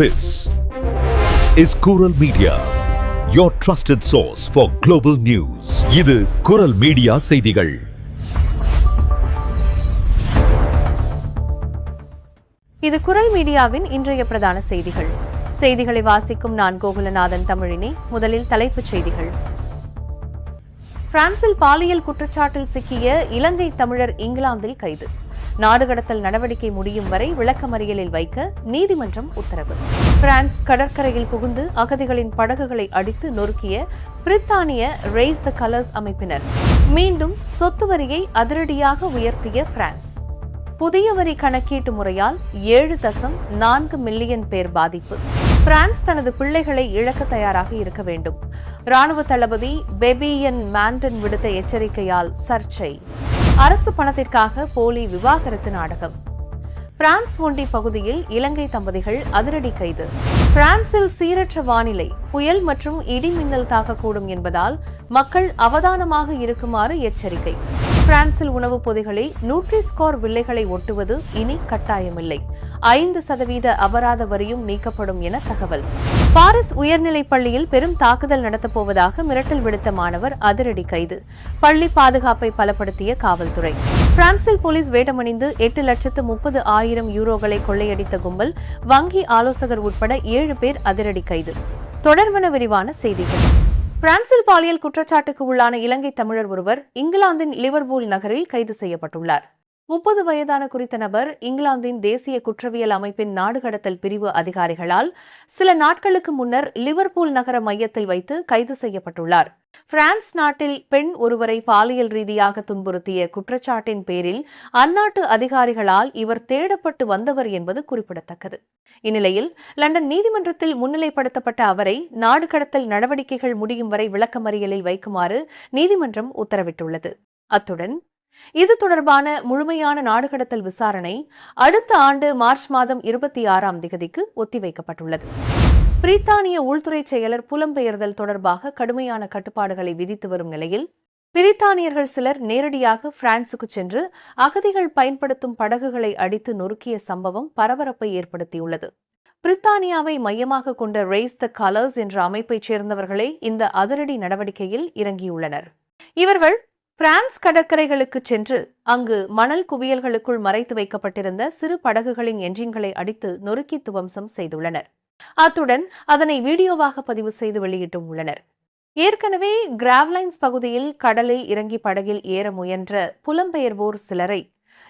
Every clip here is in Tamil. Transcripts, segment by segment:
This is Kural Media, your trusted source for global news. இது குரல் மீடியா செய்திகள். இது குரல் மீடியாவின் இன்றைய பிரதான செய்திகள். செய்திகளை வாசிக்கும் நான் கோகுலநாதன் தமிழினி முதலில் தலைப்புச் செய்திகள். பிரான்சில் பாலியல் குற்றச்சாட்டில் சிக்கிய இலங்கை தமிழர் இங்கிலாந்தில் கைது. நாடு கடத்தல் நடவடிக்கை முடியும் வரை விளக்கமறியலில் வைக்க நீதிமன்றம் உத்தரவு. பிரான்ஸ் கடற்கரையில் புகுந்து அகதிகளின் படகுகளை அடித்து நொறுக்கிய பிரித்தானிய ரேஸ் த கலர்ஸ் அமைப்பினர். மீண்டும் சொத்து வரியை அதிரடியாக உயர்த்திய பிரான்ஸ். புதிய வரி கணக்கீட்டு முறையால் ஏழு தசம் நான்கு மில்லியன் பேர் பாதிப்பு. பிரான்ஸ் தனது பிள்ளைகளை இழக்க தயாராக இருக்க வேண்டும். ராணுவ தளபதி பெபியன் மாண்டன் விடுத்த எச்சரிக்கையால் சர்ச்சை. அரசு பணத்திற்காக போலி விவாகரத்து நாடகம். பிரான்ஸ் ஒண்டி பகுதியில் இலங்கை தம்பதிகள் அதிரடி கைது. பிரான்சில் சீரற்ற வானிலை புயல் மற்றும் இடி மின்னல் தாக்கக்கூடும் என்பதால் மக்கள் அவதானமாக இருக்குமாறு எச்சரிக்கை. பிரான்சில் உணவுப் பொதிகளில் நியூட்ரி ஸ்கோர் வில்லைகளை ஒட்டுவது இனி கட்டாயமில்லை. ஐந்து சதவீத அபராத வரியும் நீக்கப்படும் என தகவல். பாரிஸ் உயர்நிலைப் பள்ளியில் பெரும் தாக்குதல் நடத்தப்போவதாக மிரட்டல் விடுத்த மாணவர் அதிரடி கைது. பள்ளி பாதுகாப்பை பலப்படுத்திய காவல்துறை. பிரான்சில் போலீஸ் வேடமணிந்து எட்டு லட்சத்து முப்பது ஆயிரம் யூரோகளை கொள்ளையடித்த கும்பல் வங்கி ஆலோசகர் உட்பட ஏழு பேர் அதிரடி கைது. தொடர்வன விரிவான செய்திகள். பிரான்சில் பாலியல் குற்றச்சாட்டுக்கு உள்ளான இலங்கை தமிழர் ஒருவர் இங்கிலாந்தின் லிவர்பூல் நகரில் கைது செய்யப்பட்டுள்ளார். முப்பது வயதான குறித்த நபர் இங்கிலாந்தின் தேசிய குற்றவியல் அமைப்பின் நாடு கடத்தல் பிரிவு அதிகாரிகளால் சில நாட்களுக்கு முன்னர் லிவர்பூல் நகர மையத்தில் வைத்து கைது செய்யப்பட்டுள்ளார். பிரான்ஸ் நாட்டில் பெண் ஒருவரை பாலியல் ரீதியாக துன்புறுத்திய குற்றச்சாட்டின் பேரில் அந்நாட்டு அதிகாரிகளால் இவர் தேடப்பட்டு வந்தவர் என்பது குறிப்பிடத்தக்கது. இந்நிலையில் லண்டன் நீதிமன்றத்தில் முன்னிலைப்படுத்தப்பட்ட அவரை நாடு கடத்தல் நடவடிக்கைகள் முடியும் வரை விளக்கமறியலில் வைக்குமாறு நீதிமன்றம் உத்தரவிட்டுள்ளது. அத்துடன் இது தொடர்பான முழுமையான நாடு கடத்தல் விசாரணை அடுத்த ஆண்டு மார்ச் மாதம் இருபத்தி ஆறாம் திகதிக்கு ஒத்திவைக்கப்பட்டுள்ளது. பிரித்தானிய உள்துறை செயலர் புலம்பெயர்தல் தொடர்பாக கடுமையான கட்டுப்பாடுகளை விதித்து வரும் நிலையில் பிரித்தானியர்கள் சிலர் நேரடியாக பிரான்சுக்கு சென்று அகதிகள் பயன்படுத்தும் படகுகளை அடித்து நொறுக்கிய சம்பவம் பரபரப்பை ஏற்படுத்தியுள்ளது. பிரித்தானியாவை மையமாக கொண்ட ரேஸ் த கலர்ஸ் என்ற அமைப்பைச் சேர்ந்தவர்களே இந்த அதிரடி நடவடிக்கையில் இறங்கியுள்ளனர். இவர்கள் பிரான்ஸ் கடற்கரைகளுக்கு சென்று அங்கு மணல் குவியல்களுக்குள் மறைத்து வைக்கப்பட்டிருந்த சிறு படகுகளின் என்ஜின்களை அடித்து நொறுக்கி துவம்சம் செய்துள்ளனர். அத்துடன் அதனை வீடியோவாக பதிவு செய்து வெளியிட்டும் உள்ளனர். ஏற்கனவே கிராவ்லைன்ஸ் பகுதியில் கடலில் இறங்கி படகில் ஏற முயன்ற புலம்பெயர்வோர் சிலரை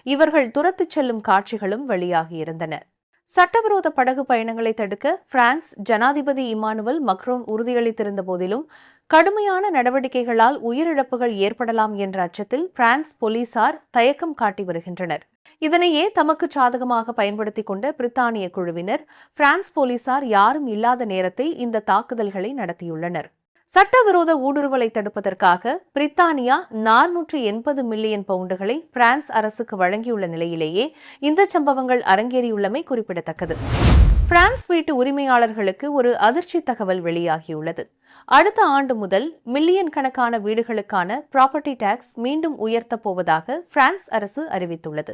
இவர்கள் துரத்துச் செல்லும் காட்சிகளும் வெளியாகியிருந்தன சட்டவிரோத படகு பயணங்களை தடுக்க பிரான்ஸ் ஜனாதிபதி இமானுவல் மக்ரோன் உறுதியளித்திருந்த போதிலும் கடுமையான நடவடிக்கைகளால் உயிரிழப்புகள் ஏற்படலாம் என்ற அச்சத்தில் பிரான்ஸ் போலீசார் தயக்கம் காட்டி வருகின்றனர். இதனையே தமக்கு சாதகமாக பயன்படுத்திக் கொண்ட பிரித்தானிய குழுவினர் பிரான்ஸ் போலீசார் யாரும் இல்லாத நேரத்தில் இந்த தாக்குதல்களை நடத்தியுள்ளனர். சட்டவிரோத ஊடுருவலை தடுப்பதற்காக பிரித்தானியா நானூற்று எண்பது மில்லியன் பவுண்டுகளை பிரான்ஸ் அரசுக்கு வழங்கியுள்ள நிலையிலேயே இந்த சம்பவங்கள் அரங்கேறியுள்ளமை குறிப்பிடத்தக்கது. பிரான்ஸ் வீட்டு உரிமையாளர்களுக்கு ஒரு அதிர்ச்சி தகவல் வெளியாகியுள்ளது. அடுத்த ஆண்டு முதல் மில்லியன் கணக்கான வீடுகளுக்கான ப்ராப்பர்ட்டி டாக்ஸ் மீண்டும் உயர்த்தப் போவதாக பிரான்ஸ் அரசு அறிவித்துள்ளது.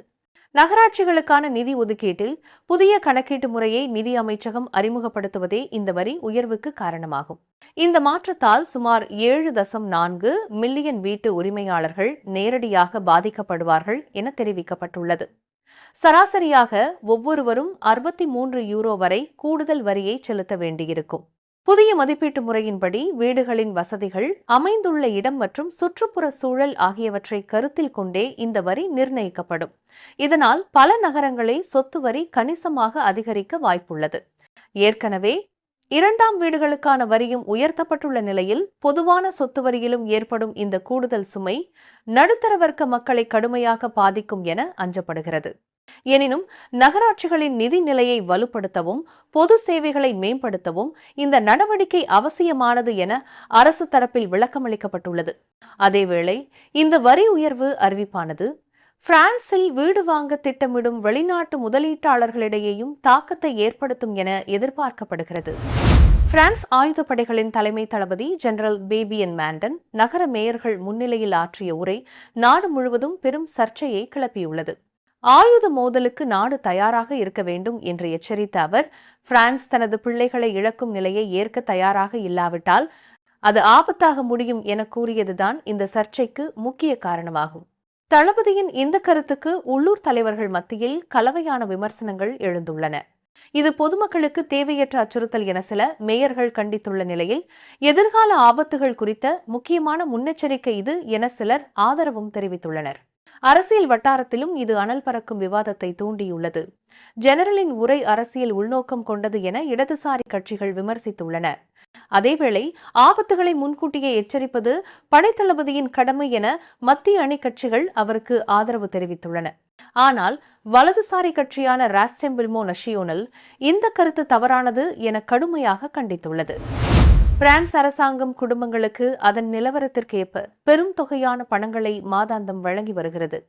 நகராட்சிகளுக்கான நிதி ஒதுக்கீட்டில் புதிய கணக்கீட்டு முறையை நிதி அமைச்சகம் அறிமுகப்படுத்துவதே இந்த வரி உயர்வுக்கு காரணமாகும். இந்த மாற்றத்தால் சுமார் ஏழு தசம் நான்கு மில்லியன் வீட்டு உரிமையாளர்கள் நேரடியாக பாதிக்கப்படுவார்கள் என தெரிவிக்கப்பட்டுள்ளது. சராசரியாக ஒவ்வொருவரும் அறுபத்தி மூன்று யூரோ வரை கூடுதல் வரியை செலுத்த வேண்டியிருக்கும். புதிய மதிப்பீட்டு முறையின்படி வீடுகளின் வசதிகள் அமைந்துள்ள இடம் மற்றும் சுற்றுப்புற சூழல் ஆகியவற்றை கருத்தில் கொண்டே இந்த வரி நிர்ணயிக்கப்படும். இதனால் பல நகரங்களில் சொத்து வரி கணிசமாக அதிகரிக்க வாய்ப்புள்ளது. ஏற்கனவே இரண்டாம் வீடுகளுக்கான வரியும் உயர்த்தப்பட்டுள்ள நிலையில் பொதுவான சொத்து வரியிலும் ஏற்படும் இந்த கூடுதல் சுமை நடுத்தர வர்க்க மக்களை கடுமையாக பாதிக்கும் என அஞ்சப்படுகிறது. எனினும் நகராட்சிகளின் நிதி நிலையை வலுப்படுத்தவும் பொது சேவைகளை மேம்படுத்தவும் இந்த நடவடிக்கை அவசியமானது என அரசு தரப்பில் விளக்கமளிக்கப்பட்டுள்ளது. அதேவேளை இந்த வரி உயர்வு அறிவிப்பானது பிரான்சில் வீடு வாங்க திட்டமிடும் வெளிநாட்டு முதலீட்டாளர்களிடையேயும் தாக்கத்தை ஏற்படுத்தும் என எதிர்பார்க்கப்படுகிறது. பிரான்ஸ் ஆயுதப்படைகளின் தலைமை தளபதி ஜெனரல் பேபியன் மேண்டன் நகர மேயர்கள் முன்னிலையில் ஆற்றிய உரை நாடு முழுவதும் பெரும் சர்ச்சையை கிளப்பியுள்ளது. ஆயுத மோதலுக்கு நாடு தயாராக இருக்க வேண்டும் என்று எச்சரித்த அவர் பிரான்ஸ் தனது பிள்ளைகளை இழக்கும் நிலையை ஏற்க தயாராக இல்லாவிட்டால் அது ஆபத்தாக முடியும் என கூறியதுதான் இந்த சர்ச்சைக்கு முக்கிய காரணமாகும். தளபதியின் இந்த கருத்துக்கு உள்ளூர் தலைவர்கள் மத்தியில் கலவையான விமர்சனங்கள் எழுந்துள்ளன. இது பொதுமக்களுக்கு தேவையற்ற அச்சுறுத்தல் என சில மேயர்கள் கண்டித்துள்ள நிலையில் எதிர்கால ஆபத்துகள் குறித்த முக்கியமான முன்னெச்சரிக்கை இது என சிலர் ஆதரவும் தெரிவித்துள்ளனர். அரசியல் வட்டாரத்திலும் இது அனல் பறக்கும் விவாதத்தை தூண்டியுள்ளது. ஜெனரலின் உரை அரசியல் உள்நோக்கம் கொண்டது என இடதுசாரி கட்சிகள் விமர்சித்துள்ளன. அதேவேளை ஆபத்துகளை முன்கூட்டியே எச்சரிப்பது படைத்தளபதியின் கடமை என மத்திய அணி கட்சிகள் அவருக்கு ஆதரவு தெரிவித்துள்ளன. ஆனால் வலதுசாரி கட்சியான ராஸ்டெம்பில்மோ நஷியோனல் இந்த கருத்து தவறானது என கடுமையாக கண்டித்துள்ளது. பிரான்ஸ் அரசாங்கம் குடும்பங்களுக்கு அதன் நிலவரத்திற்கேற்ப பெரும் தொகையான பணங்களை மாதாந்தம் வழங்கி வருகிறது.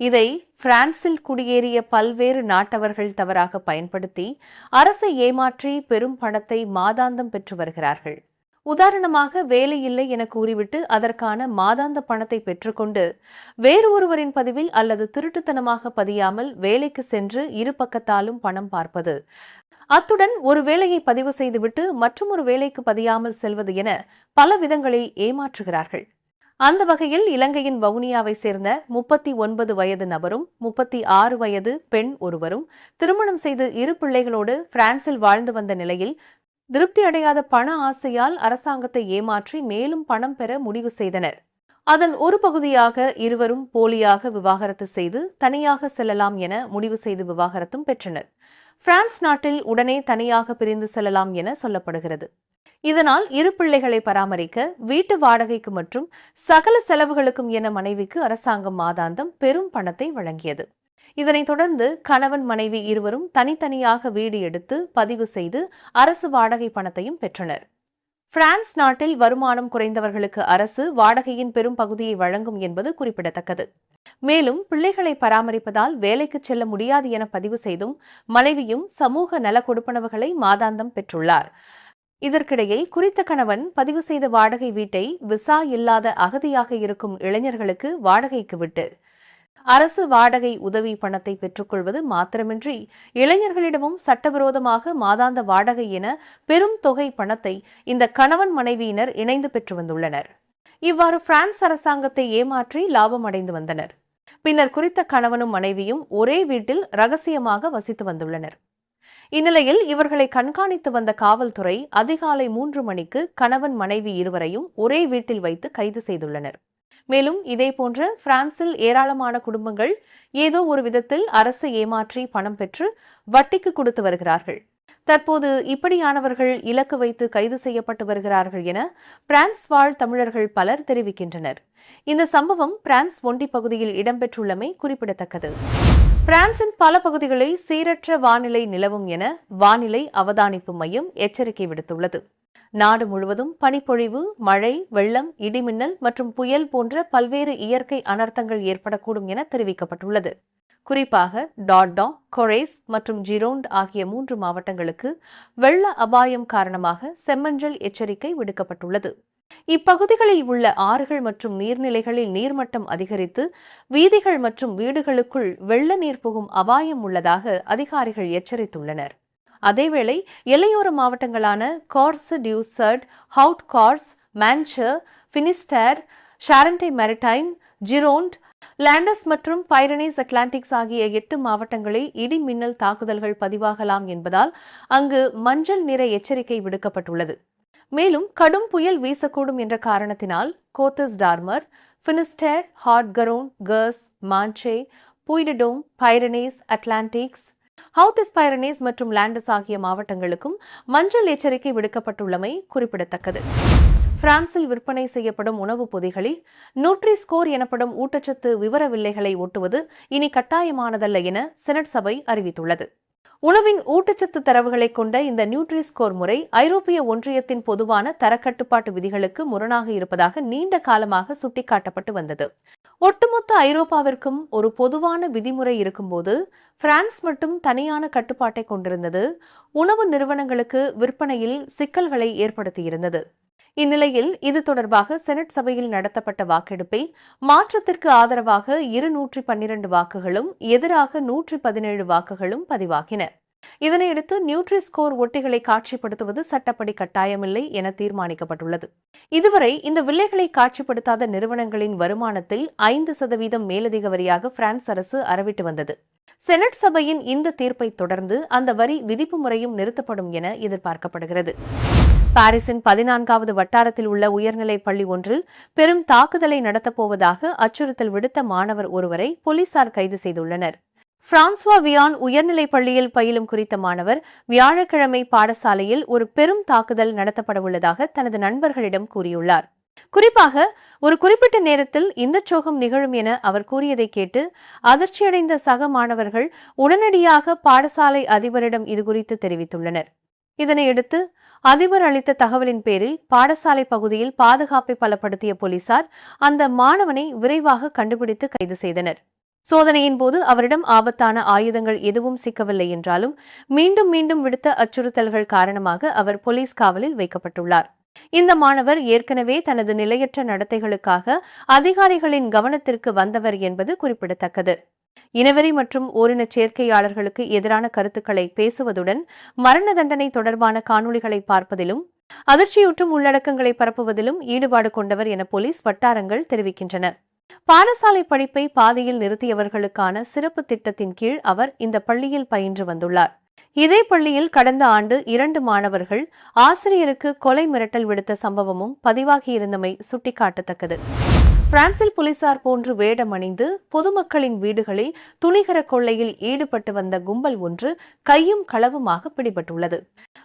இதை பிரான்சில் குடியேறிய பல்வேறு நாட்டவர்கள் தவறாக பயன்படுத்தி அரசை ஏமாற்றி பெரும் பணத்தை மாதாந்தம் பெற்று வருகிறார்கள். உதாரணமாக வேலை இல்லை என கூறிவிட்டு அதற்கான மாதாந்த பணத்தை பெற்றுக்கொண்டு வேறு ஒருவரின் பதிவில் அல்லது திருட்டுத்தனமாக பதியாமல் வேலைக்கு சென்று இரு பக்கத்தாலும் பணம் பார்ப்பது அத்துடன் ஒரு வேலையை பதிவு செய்துவிட்டு மற்றொரு வேலைக்கு பதியாமல் செல்வது என பல விதங்களில் ஏமாற்றுகிறார்கள். அந்த வகையில் இலங்கையின் வவுனியாவை சேர்ந்த முப்பத்தி ஒன்பது வயது நபரும் முப்பத்தி ஆறு வயது பெண் ஒருவரும் திருமணம் செய்து இரு பிள்ளைகளோடு பிரான்சில் வாழ்ந்து வந்த நிலையில் திருப்தி அடையாத பண ஆசையால் அரசாங்கத்தை ஏமாற்றி மேலும் பணம் பெற முடிவு செய்தனர். அதன் ஒரு பகுதியாக இருவரும் போலியாக விவாகரத்து செய்து தனியாக செல்லலாம் என முடிவு செய்து விவாகரத்தும் பெற்றனர். பிரான்ஸ் நாட்டில் உடனே தனியாக பிரிந்து செல்லலாம் என சொல்லப்படுகிறது. இதனால் இரு பிள்ளைகளை பராமரிக்க வீட்டு வாடகைக்கு மற்றும் சகல செலவுகளுக்கும் என மனைவிக்கு அரசாங்கம் மாதாந்தம் பெரும் பணத்தை வழங்கியது. இதனைத் தொடர்ந்து கணவன் மனைவி இருவரும் தனித்தனியாக வீடு எடுத்து பதிவு செய்து அரசு வாடகை பணத்தையும் பெற்றனர். பிரான்ஸ் நாட்டில் வருமானம் குறைந்தவர்களுக்கு அரசு வாடகையின் பெரும் பகுதியை வழங்கும் என்பது குறிப்பிடத்தக்கது. மேலும் பிள்ளைகளை பராமரிப்பதால் வேலைக்கு செல்ல முடியாது என பதிவு செய்தும் மனைவியும் சமூக நல கொடுப்பனவுகளை மாதாந்தம் பெற்றுள்ளார். இதற்கிடையில் குறித்த கணவன் பதிவு செய்த வாடகை வீட்டை விசா இல்லாத அகதியாக இருக்கும் இளைஞர்களுக்கு வாடகைக்கு விட்டு அரசு வாடகை உதவி பணத்தை பெற்றுக்கொள்வது மாத்திரமின்றி இளைஞர்களிடமும் சட்டவிரோதமாக மாதாந்த வாடகை என பெரும் தொகை பணத்தை இந்த கணவன் மனைவியினர் இணைந்து பெற்று வந்துள்ளனர். இவ்வாறு பிரான்ஸ் அரசாங்கத்தை ஏமாற்றி லாபம் அடைந்து வந்தனர். பின்னர் குறித்த கணவனும் மனைவியும் ஒரே வீட்டில் ரகசியமாக வசித்து வந்துள்ளனர். இந்நிலையில் இவர்களை கண்காணித்து வந்த காவல்துறை அதிகாலை மூன்று மணிக்கு கணவன் மனைவி இருவரையும் ஒரே வீட்டில் வைத்து கைது செய்துள்ளனர். மேலும் இதேபோன்ற பிரான்சில் ஏராளமான குடும்பங்கள் ஏதோ ஒரு விதத்தில் அரசை ஏமாற்றி பணம் பெற்று வட்டிக்கு கொடுத்து வருகிறார்கள். தற்போது இப்படியானவர்கள் இலக்கு வைத்து கைது செய்யப்பட்டு வருகிறார்கள் என பிரான்ஸ் வாழ் தமிழர்கள் பலர் தெரிவிக்கின்றனர். இந்த சம்பவம் பிரான்ஸ் ஒண்டி பகுதியில் இடம்பெற்றுள்ளமை குறிப்பிடத்தக்கது. பிரான்சின் பல பகுதிகளில் சீரற்ற வானிலை நிலவும் என வானிலை அவதானிப்பு மையம் எச்சரிக்கை விடுத்துள்ளது. நாடு முழுவதும் பனிப்பொழிவு மழை வெள்ளம் இடிமின்னல் மற்றும் புயல் போன்ற பல்வேறு இயற்கை அனர்த்தங்கள் ஏற்படக்கூடும் என தெரிவிக்கப்பட்டுள்ளது. குறிப்பாக டாட்டா கொரேஸ் மற்றும் ஜிரோண்ட் ஆகிய மூன்று மாவட்டங்களுக்கு வெள்ள அபாயம் காரணமாக செம்மஞ்சள் எச்சரிக்கை விடுக்கப்பட்டுள்ளது. இப்பகுதிகளில் உள்ள ஆறுகள் மற்றும் நீர்நிலைகளில் நீர்மட்டம் அதிகரித்து வீதிகள் மற்றும் வீடுகளுக்குள் வெள்ள நீர் புகும் அபாயம் உள்ளதாக அதிகாரிகள் எச்சரித்துள்ளனர். அதேவேளை எல்லையோர மாவட்டங்களான கார்ஸ் டியூசர்ட் ஹவுட் cars Manche Finistere Charente Maritime Gironde Landes மற்றும் பைரனேஸ் அட்லாண்டிக்ஸ் ஆகிய எட்டு மாவட்டங்களில் இடி மின்னல் தாக்குதல்கள் பதிவாகலாம் என்பதால் அங்கு மஞ்சள் நிற எச்சரிக்கை விடுக்கப்பட்டுள்ளது. மேலும் கடும் புயல் வீசக்கூடும் என்ற காரணத்தினால் கோத்தஸ் டார்மர் பினிஸ்டர் ஹாட்கரோன் கர்ஸ் மான்சே புய்டடோம் பைரனேஸ் அட்லாண்டிக்ஸ் ஹவுதிஸ் பைரனேஸ் மற்றும் லாண்டஸ் ஆகிய மாவட்டங்களுக்கும் மஞ்சள் எச்சரிக்கை விடுக்கப்பட்டுள்ளமை குறிப்பிடத்தக்கது. பிரான்சில் விற்பனை செய்யப்படும் உணவுப் பொதிகளில் நியூட்ரி ஸ்கோர் எனப்படும் ஊட்டச்சத்து விவர வில்லைகளை ஒட்டுவது இனி கட்டாயமானதல்ல என செனட் சபை அறிவித்துள்ளது. உணவின் ஊட்டச்சத்து தரவுகளை கொண்ட இந்த நியூட்ரி ஸ்கோர் முறை ஐரோப்பிய ஒன்றியத்தின் பொதுவான தரக்கட்டுப்பாட்டு விதிகளுக்கு முரணாக இருப்பதாக நீண்ட காலமாக சுட்டிக்காட்டப்பட்டு வந்தது. ஒட்டுமொத்த ஐரோப்பாவிற்கும் ஒரு பொதுவான விதிமுறை இருக்கும்போது பிரான்ஸ் மட்டும் தனியான கட்டுப்பாட்டை கொண்டிருந்தது. உணவு நிறுவனங்களுக்கு விற்பனையில் சிக்கல்களை ஏற்படுத்தியிருந்தது. இந்நிலையில் இது தொடர்பாக செனட் சபையில் நடத்தப்பட்ட வாக்கெடுப்பில் மாற்றத்திற்கு ஆதரவாக இருநூற்றி பன்னிரண்டு வாக்குகளும் எதிராக நூற்றி பதினேழு வாக்குகளும் பதிவாகின. இதனையடுத்து நியூட்ரி ஸ்கோர் ஒட்டிகளை காட்சிப்படுத்துவது சட்டப்படி கட்டாயமில்லை என தீர்மானிக்கப்பட்டுள்ளது. இதுவரை இந்த வில்லைகளை காட்சிப்படுத்தாத நிறுவனங்களின் வருமானத்தில் ஐந்து சதவீதம் மேலதிக வரியாக பிரான்ஸ் அரசு அறவிட்டு வந்தது. செனட் சபையின் இந்த தீர்ப்பை தொடர்ந்து அந்த வரி விதிப்பு முறையும் நிறுத்தப்படும் என எதிர்பார்க்கப்படுகிறது. பாரிஸின் பதினான்காவது வட்டாரத்தில் உள்ள உயர்நிலைப் பள்ளி ஒன்றில் பெரும் தாக்குதலை நடத்தப்போவதாக அச்சுறுத்தல் விடுத்த மாணவர் ஒருவரை போலீசார் கைது செய்துள்ளனர். பிரான்சுவா வியான் உயர்நிலைப் பள்ளியில் பயிலும் குறித்த மாணவர் வியாழக்கிழமை பாடசாலையில் ஒரு பெரும் தாக்குதல் நடத்தப்படவுள்ளதாக தனது நண்பர்களிடம் கூறியுள்ளார். குறிப்பாக ஒரு குறிப்பிட்ட நேரத்தில் இந்த சோகம் நிகழும் என அவர் கூறியதை கேட்டு அதிர்ச்சியடைந்த சக மாணவர்கள் உடனடியாக பாடசாலை அதிபரிடம் இதுகுறித்து தெரிவித்துள்ளனர். இதனையடுத்து அதிபர் அளித்த தகவலின் பேரில் பாடசாலை பகுதியில் பாதுகாப்பை பலப்படுத்திய போலீசார் அந்த மாணவனை விரைவாக கண்டுபிடித்து கைது செய்தனர். சோதனையின் போது அவரிடம் ஆபத்தான ஆயுதங்கள் எதுவும் சிக்கவில்லை என்றாலும் மீண்டும் மீண்டும் விடுத்த அச்சுறுத்தல்கள் காரணமாக அவர் போலீஸ் காவலில் வைக்கப்பட்டுள்ளார். இந்த மாணவர் ஏற்கனவே தனது நிலையற்ற நடத்தைகளுக்காக அதிகாரிகளின் கவனத்திற்கு வந்தவர் என்பது குறிப்பிடத்தக்கது. இனவெறி மற்றும் ஓரின சேர்க்கையாளர்களுக்கு எதிரான கருத்துக்களை பேசுவதுடன் மரண தண்டனை தொடர்பான காணொளிகளை பார்ப்பதிலும் அதிர்ச்சியூட்டும் உள்ளடக்கங்களை பரப்புவதிலும் ஈடுபாடு கொண்டவர் என போலீஸ் வட்டாரங்கள் தெரிவிக்கின்றன. பாடசாலை படிப்பை பாதியில் நிறுத்தியவர்களுக்கான சிறப்பு திட்டத்தின் கீழ் அவர் இந்த பள்ளியில் பயின்று வந்துள்ளார். இதே பள்ளியில் கடந்த ஆண்டு இரண்டு மாணவர்கள் ஆசிரியருக்கு கொலை மிரட்டல் விடுத்த சம்பவமும் பதிவாகியிருந்தமை சுட்டிக்காட்டத்தக்கது. பிரான்சில் போலீசார் போன்று வேடமணிந்து பொதுமக்களின் வீடுகளில் துணிகர கொள்ளையில் ஈடுபட்டு வந்த கும்பல் ஒன்று கையும் களவுமாக பிடிபட்டுள்ளது.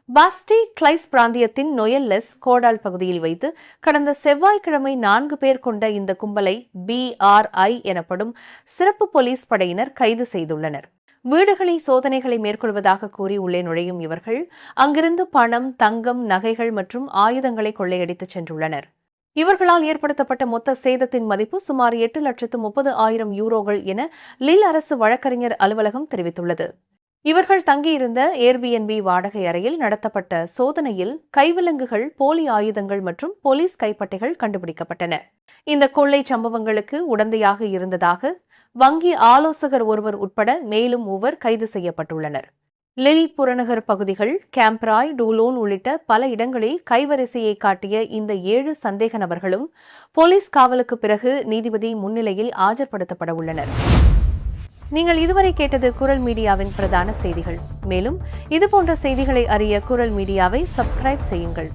பாஸ்டி கிளைஸ் பிராந்தியத்தின் நொயல்லெஸ் கோடால் பகுதியில் வைத்து கடந்த செவ்வாய்க்கிழமை நான்கு பேர் கொண்ட இந்த கும்பலை பிஆர்ஐ எனப்படும் சிறப்பு போலீஸ் படையினர் கைது செய்துள்ளனர். வீடுகளில் சோதனைகளை மேற்கொள்வதாக கூறி உள்ளே நுழையும் இவர்கள் அங்கிருந்து பணம் தங்கம் நகைகள் மற்றும் ஆயுதங்களை கொள்ளையடித்துச் சென்றுள்ளனர். இவர்களால் ஏற்படுத்தப்பட்ட மொத்த சேதத்தின் மதிப்பு சுமார் எட்டு லட்சத்து முப்பது ஆயிரம் யூரோகள் என லில் அரசு வழக்கறிஞர் அலுவலகம் தெரிவித்துள்ளது. இவர்கள் தங்கியிருந்த ஏர்பிஎன்பி வாடகை அறையில் நடத்தப்பட்ட சோதனையில் கைவிலங்குகள் போலி ஆயுதங்கள் மற்றும் போலீஸ் கைப்பட்டைகள் கண்டுபிடிக்கப்பட்டன. இந்த கொள்ளை சம்பவங்களுக்கு உடந்தையாக இருந்ததாக வங்கி ஆலோசகர் ஒருவர் உட்பட மேலும் மூவர் கைது செய்யப்பட்டுள்ளனர். லில் புறநகர் பகுதிகள் கேம்ப்ராய் டூலோன் உள்ளிட்ட பல இடங்களில் கைவரிசையை காட்டிய இந்த ஏழு சந்தேக நபர்களும் போலீஸ் காவலுக்கு பிறகு நீதிபதி முன்னிலையில் ஆஜர்படுத்தப்பட உள்ளனர். நீங்கள் இதுவரை கேட்டது குரல் மீடியாவின் பிரதான செய்திகள். மேலும் இதுபோன்ற செய்திகளை அறிய குரல் மீடியாவை சப்ஸ்கிரைப் செய்யுங்கள்.